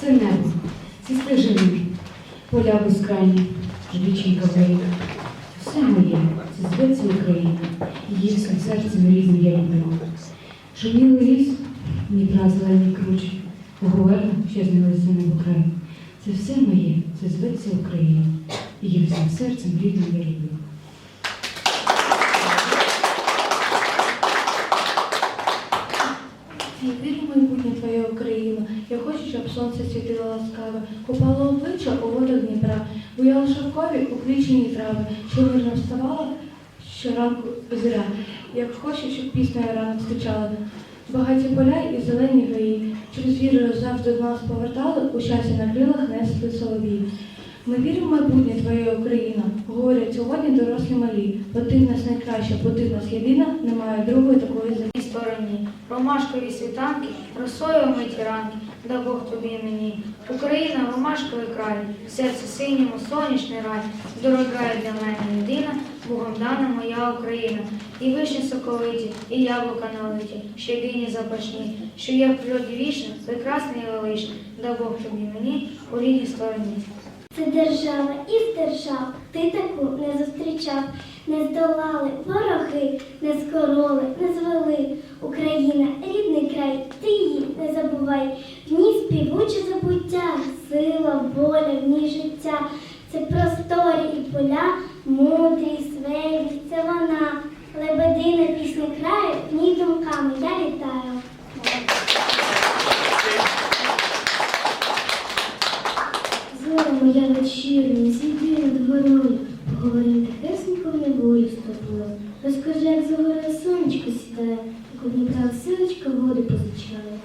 Це небо, це стежини, поля безкрайні, жвіченька варіка. Все моє, це зветься Україна, її всім серцем рідним я люблю. Шумілий ліс, Дніпра зелені кручі, Говерна, що знилися небо край. Це все моє, це зветься Україна, її всім серцем рідним я люблю. Я вірю в майбутнє твоя Україна. Я хочу, щоб сонце світило ласкаве, купало обличчя у водах Дніпра, буяла шовкові уквічені трави, що мирно вставала щоранку зира. Я хочу, щоб пісня рано звучала. Багаті поля і зелені гаї, щоб звіри завжди до нас повертали, у щастя на крилах несли соловії. Ми віримо в майбутнє твоя Україна, говорять сьогодні дорослі малі, бо ти в нас найкраща, бо ти в нас єдина, немає другої такої землі. Ні стороні, ромашкові світанки, росою миті ранки, да Бог тобі мені. Україна, ромашковий край, в серці синьому, сонячний рай, дорога для мене єдина, Богом дана моя Україна. І вишні соковиті, і яблука налиті, ще дині запашні, що є в природі вічно, прекрасний і величний, да Бог тобі мені у рідній стороні. Це держава із держав, ти таку не зустрічав, не здолали вороги, не скороли, не звели. Україна, рідний край, ти її не забувай. В ній співуче забуття, сила, воля, в ній життя. Це просторі і поля, мудрість, свейлі, це вона. Лебедина пісня краю, в ній думками я літаю. Зоря моя вечірня, зійди над горою, поговори, тихесенько в небою з тобою. Розкажи, як за горою сонечко сідає, як у Дніпра силочка воду позичає.